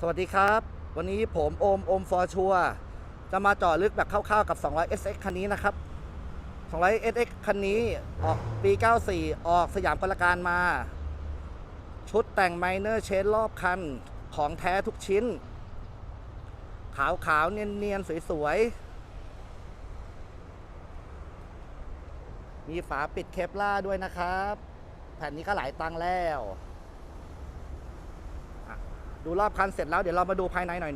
สวัสดีครับ วันนี้ผมโอมโอมฟอร์ชัวจะมาเจาะลึกแบบคร่าวๆกับ 200 SX คันนี้นะครับ 200 SX คันนี้ออกปี 94 ออกสยามกลการมา ชุดแต่งไมเนอร์เชนรอบคัน ของแท้ทุกชิ้น ขาวๆ เนียนๆ สวยๆ มีฝาปิดเคปล่าด้วยนะครับ แผ่นนี้ก็หลายตังค์แล้ว ดูรอบคันเสร็จแล้วเดี๋ยวเรามาดูภายในหน่อย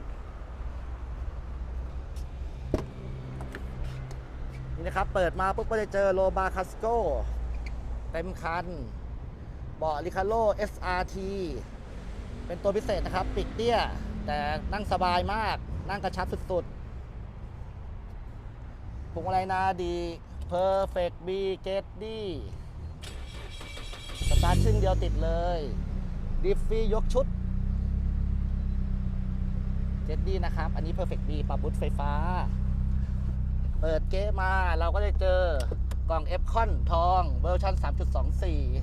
นี่นะครับ เปิดมาปุ๊บก็จะเจอโลบาคัสโกเต็มคัน เบาะลิคาโล SRT เป็นตัวพิเศษนะครับ ปิดเตี้ย แต่นั่งสบายมาก นั่งกระชับสุดๆพวงมาลัยนาดี Perfect B Get D สตาร์ทชึ่งเดียวติดเลย ดิฟฟี่ยกชุด จ็ดดีนะครับ อันนี้ Perfect B ปรับบุตไฟฟ้า เปิดเก๊ะมาเราก็จะเจอกล่อง f อ o n ทองเวอร์ชัน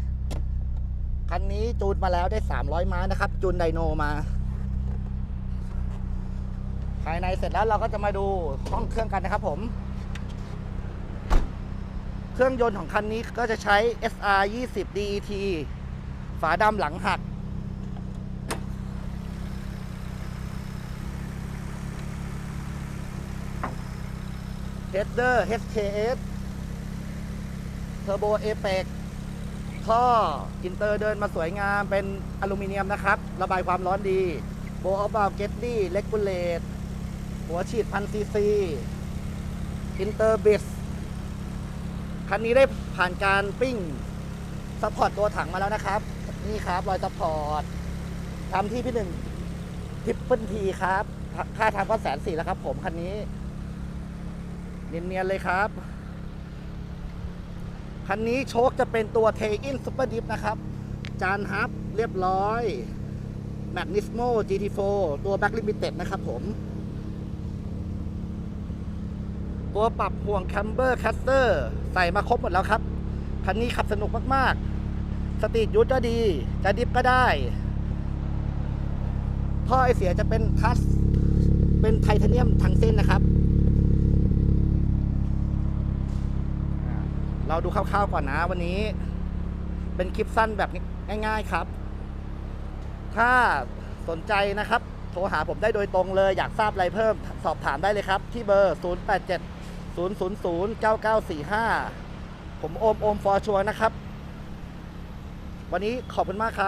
3.24 คันนี้จูนมาแล้วได้ 300 ม้านะครับ จูนไดโนมา ภายในเสร็จแล้วเราก็จะมาดูห้องเครื่องกันนะครับผม เครื่องยนต์ของคันนี้ก็จะใช้ SR 20 DET ฝาดำหลังหัก ดเดอร์ HKS เทอร์โบเอเปกท่ออินเตอร์เดินมาสวยงามเป็นอลูมิเนียมนะครับ ระบายความร้อนดีโบออฟบาเกตตี้เลกูเลตหัวฉีดพันซีซีอินเตอร์บิสคันนี้ได้ผ่านการปิ้งซัพพอร์ตตัวถังมาแล้วนะครับ นี่ครับ รอยซัพพอร์ตทำที่พี่หนึ่งทิปเปิลทีครับ ค่าทำก็แสนสี่แล้วครับผม คันนี้ เนียนๆเลยครับ คันนี้โชคจะเป็นตัวเทอินซูเปอร์ดิฟนะครับ จานฮับเรียบร้อย m a g n i s m o GT4 ตัว Back Limited นะครับผม ตัวปรับห่วงแคมเบอร์แคสเตอร์ใส่มาครบหมดแล้วครับ คันนี้ขับสนุกมากๆ สตรีทยูทก็ดี จะดิฟก็ได้ท่อไอเสียจะเป็นทัสเป็นไทเทเนียมทั้งเส้นนะครับ เราดูคร่าวๆก่อนนะวันนี้ เป็นคลิปสั้นแบบง่าย ๆครับ ถ้าสนใจนะครับ โทรหาผมได้โดยตรงเลย อยากทราบอะไรเพิ่มสอบถามได้เลยครับ ที่เบอร์ 087 000 9945 ผมโอมโอมฟอร์ชัวนะครับ วันนี้ขอบคุณมากครับ